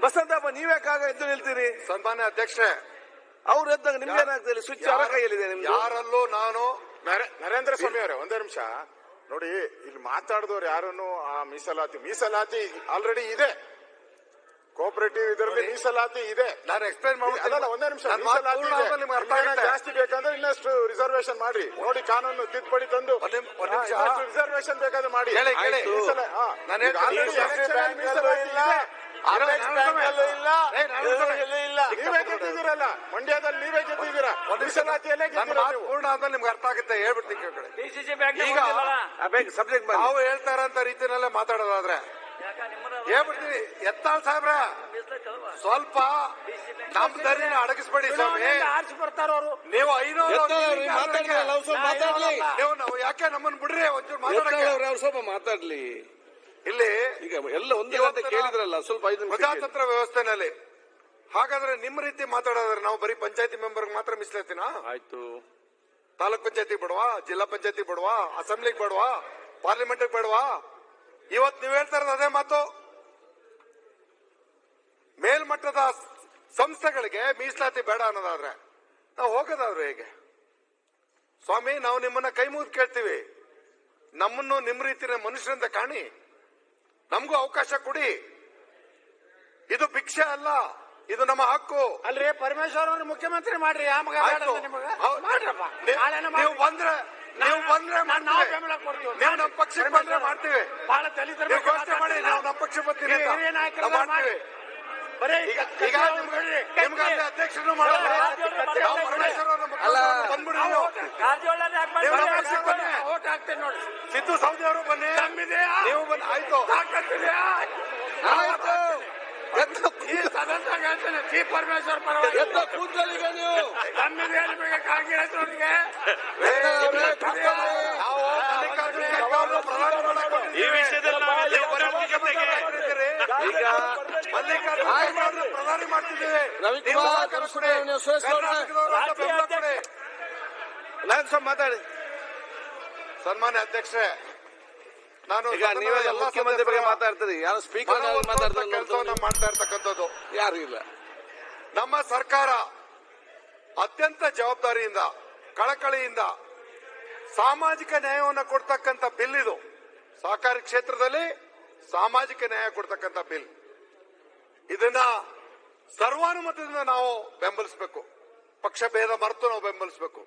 ಬಸಂತಪ್ಪ ನೀವ್ಯಾಕಾಗ ಎದ್ದು ನಿಲ್ತೀರಿ ಸನ್ಮಾನ್ಯ ಅಧ್ಯಕ್ಷರೇ ಅವ್ರು ಎದ್ದಾಗ ನಿಮ್ಗೆ ಏನಾಗ್ತದೆ ಸ್ವಿಚ್ ಅವರ ಕೈಯಲ್ಲಿದೆ ಯಾರಲ್ಲೂ ನಾನು ನರೆ- ನರೇಂದ್ರ ಸ್ವಾಮಿ ಅವರೇ ಒಂದೇ ನಿಮಿಷ ನೋಡಿ ಇಲ್ಲಿ ಮಾತಾಡಿದವ್ರು ಯಾರನ್ನು ಆ ಮೀಸಲಾತಿ ಮೀಸಲಾತಿ ಆಲ್ರೆಡಿ ಇದೆ ಕೋಆಪರೇಟಿವ್ ಇದರಲ್ಲಿ ಮೀಸಲಾತಿ ಇದೆ ನಾನು ಎಕ್ಸ್ಪ್ಲೈನ್ ಅಲ್ಲ ಒಂದೇ ನಿಮಿಷ ನನ್ನ ಮಾತು ಮೀಸಲಾತಿ ಪೂರ್ಣ ಇದೆ. ಆದ್ಮೇಲೆ ನಿಮ್ಗೆ ಅರ್ಥ ಇನ್ನೇನೋ ಆಗುತ್ತೆ. ಜಾಸ್ತಿ ಬೇಕಂದ್ರೆ ಇನ್ನಷ್ಟು ರಿಸರ್ವೇಶನ್ ಮಾಡಿ ನೋಡಿ ಕಾನೂನು ತಿದ್ದುಪಡಿ ತಂದು ಒಂದ್ ನಿಮ್- ಒಂದ್ ನಿಮಿಷ. ರಿಸರ್ವೇಶನ್ ಬೇಕಾದ್ರೆ ಮಾಡಿ ಕೇಳಿ, ಕೇಳಿ. ಈ ಸಲ, ಹಾ. ನಾನು ಈಗ ಹೇಳ್ತೀನಿ, already ಎಸ್.ಬಿ. election ಮೀಸಲಾತಿ ಇದೆ Apex ನಾನು ಬ್ಯಾಂಕ್ ಸಮಯ. ಅಲ್ಲೂ ಇಲ್ಲ ಏ, ನಾನು ಸಮಯ. ಎಲ್ಲೂ ಇಲ್ಲ ನೀವೇ ಗೆದ್ದಿದ್ದೀರಲ್ಲ ಮಂಡ್ಯದಲ್ಲಿ ನೀವೇ ಗೆದ್ದಿದ್ದೀರಾ ಒಂದ್ ನಿಮಿಷ. ಮೀಸಲಾತಿಯಲ್ಲೇ ನನ್ನ ಗೆದ್ದಿರೋ ಮಾತು ನೀವು ಪೂರ್ಣ ಆದ್ಮೇಲೆ ನಿಮ್ಗೆ ಅರ್ಥ ಆಗುತ್ತೆ ಹೇಳ್ಬಿಡ್ತೀನಿ ಕೇಳ್ಕೊಳ್ಳಿ. ಡಿಸಿಸಿ ಬ್ಯಾಂಕ್ ಈಗ ಸಬ್ಜೆಕ್ಟ್ ನಾವು ಹೇಳ್ತಾ ಇರೋಂತ ರೀತಿನಲ್ಲೇ ಮಾತಾಡೋದಾದ್ರೆ ಹೇಳ್ಬಿಡ್ತೀನಿ. ಎತ್ತಾಳ್ ಸಾಹೇಬ್ರ ಸ್ವಲ್ಪ ನಮ್ ದರಿನ ಅಡಗಿಸ್ಬೇಡಿ ಸ್ವಾಮಿ. ಆರಿಸಿ ಬರ್ತಾರ ಅವರು. ನೀವು ಐನೂರು. ನೀವು ನಾವು ಯಾಕೆ ನಮ್ಮನ್ನ ಬಿಡ್ರಿ ಒಂಚೂರು ಮಾತಾಡಕ್ಕೆ? ಅವ್ರು ಸ್ವಲ್ಪ ಮಾತಾಡ್ಲಿ. ಇಲ್ಲಿ ಈಗ ಎಲ್ಲ ಒಂದೇ ಅಂತ ಕೇಳಿದ್ರಲ್ಲ ಸ್ವಲ್ಪ. ಪ್ರಜಾತಂತ್ರ ವ್ಯವಸ್ಥೆನಲ್ಲಿ ಹಾಗಾದ್ರೆ ನಿಮ್ಮ ರೀತಿ ಮಾತಾಡೋದ್ರೆ ನಾವು ಬರೀ ಪಂಚಾಯತಿ ಮೆಂಬರ್ ಮಾತ್ರ ಮೀಸಲಾತಿನ ಆಯ್ತು. ತಾಲೂಕ್ ಪಂಚಾಯತಿ ಬಿಡುವ ಜಿಲ್ಲಾ ಪಂಚಾಯತಿ ಬಿಡುವ ಅಸೆಂಬ್ಲಿಗೆ ಬೇಡವಾ ಪಾರ್ಲಿಮೆಂಟ್ ಬೇಡವಾ? ಇವತ್ ನೀವ್ ಹೇಳ್ತಾ ಇರೋದು ಅದೇ ಮಾತು. ಮೇಲ್ಮಟ್ಟದ ಸಂಸ್ಥೆಗಳಿಗೆ ಮೀಸಲಾತಿ ಬೇಡ ಅನ್ನೋದಾದ್ರೆ ನಾವು ಹೋಗೋದಾದ್ರೆ ಹೇಗೆ? ಸ್ವಾಮಿ ನಾವು ನಿಮ್ಮನ್ನ ಕೈ ಮುಗಿದು ಕೇಳ್ತೀವಿ. ನಮ್ಮನ್ನು ನಿಮ್ಮ ರೀತಿಯ ಮನುಷ್ಯರಿಂದ ಕಾಣಿ. ನಮಗೂ ಅವಕಾಶ ಕೊಡಿ. ಇದು ಭಿಕ್ಷೆ ಅಲ್ಲ. ಇದು ನಮ್ಮ ಹಕ್ಕು ಅಲ್ರಿ ಪರಮೇಶ್ವರ್ ಅವ್ರ ಮುಖ್ಯಮಂತ್ರಿ ಮಾಡ್ರಿ ಆ ಮಗ ಬೇಡ ಆಯ್ತು. ಅಂತ ನಿಮಗ ಹೌದು. ಮಾಡ್ರಪ್ಪ ನೀವು- ನಾಳೆನ ನೀವು ಮಾಡ್ರಿ. ಬಂದ್ರೆ ನೀವು ಬಂದ್ರೆ ನಾನ್- ನಾವು ಮಾಡ್ತೀವಿ. ಬೆಂಬಲ ಕೊಡ್ತೀವಿ ನೀವು ನಮ್ಮ ಪಕ್ಷಕ್ಕೆ ಬಂದ್ರೆ ಮಾಡ್ತೀವಿ ಬಹಳ ದಲಿತರ ನೀವು ಬಗ್ಗೆ ಘೋಷಣೆ ಮಾಡಿ ನಾವು ನಮ್ಮ ಪಕ್ಷ ಬರ್ತೀವಿ ಅಂತ. ಹಿರಿಯ ನಾಯಕರು ನಾವು ಮಾಡ್ತೀವಿ ಬರೀ ಈಗ ಈಗ ಅವ್ರು ನಿಮ್ಗೆ ಬಿಡ್ರಿ. ನಿಮ್ಗೆ ಅಲ್ಲಿ ಅಧ್ಯಕ್ಷರು ಮಾಡಲ್ಲ ನಾವು ಅವ್ರು ಪರಮೇಶ್ವರ ಅವ್ರನ್ನ ಅಲ್ಲ. ಮುಖಾಂತರ ಬಂದ್ಬಿಡಿ ನೀವು ಕಾರಜೋಳನೇ ಹಾಕ್ಬೇಡಿ. ನೀವು ನಮ್ಮ ಪಕ್ಷಕ್ಕೆ ಬನ್ನಿ. ಓಟ್ ಹಾಕ್ತೇನೆ ನೋಡಿ ಸಿದ್ದು ಸೌದಿ ಅವರು ಬನ್ನಿ? ನೀವು ಬನ್ನಿ ಆಯ್ತು? ಆಯ್ತು ಎದ್ದು ಸದಸ್ಯ ಹೇಳ್ತೇನೆ ಸಿ ಪರಮೇಶ್ವರ್ ಪರವಾಗಿ. ಎದ್ದು ನೀವು. ಈ ವಿಷಯದಲ್ಲಿ ನಾವೆಲ್ಲ ಈಗ ಮಲ್ಲಿಕಾರ್ಜುನ ಪ್ರಧಾನಿ ಮಾಡ್ತಿದ್ದೀವಿ ಅಂತ ಮಾತಾಡಿ. ಸನ್ಮಾನ್ಯ ಅಧ್ಯಕ್ಷರೇ. ನಾನು ಈಗ ನೀವೆಲ್ಲ ಮುಖ್ಯಮಂತ್ರಿ ಬಗ್ಗೆ ಮಾತಾಡ್ತೀರಿ. ಯಾರು ಸ್ಪೀಕರ್ ಕೆಲಸವನ್ನ ಮಾಡ್ತಾ ಇರ್ತಕ್ಕಂಥದ್ದು ಯಾರು ಇಲ್ಲ. ನಮ್ಮ ಸರ್ಕಾರ ಅತ್ಯಂತ ಜವಾಬ್ದಾರಿಯಿಂದ ಕಳಕಳಿಯಿಂದ ಸಾಮಾಜಿಕ ನ್ಯಾಯವನ್ನು ಕೊಡ್ತಕ್ಕಂಥ ಬಿಲ್ ಇದು. ಸಹಕಾರಿ ಕ್ಷೇತ್ರದಲ್ಲಿ ಸಾಮಾಜಿಕ ನ್ಯಾಯ ಕೊಡ್ತಕ್ಕಂಥ ಬಿಲ್. ಇದನ್ನ ಸರ್ವಾನುಮತದಿಂದ ನಾವು ಬೆಂಬಲಿಸಬೇಕು. ಪಕ್ಷ ಭೇದ ಮರೆತು ನಾವು ಬೆಂಬಲಿಸಬೇಕು.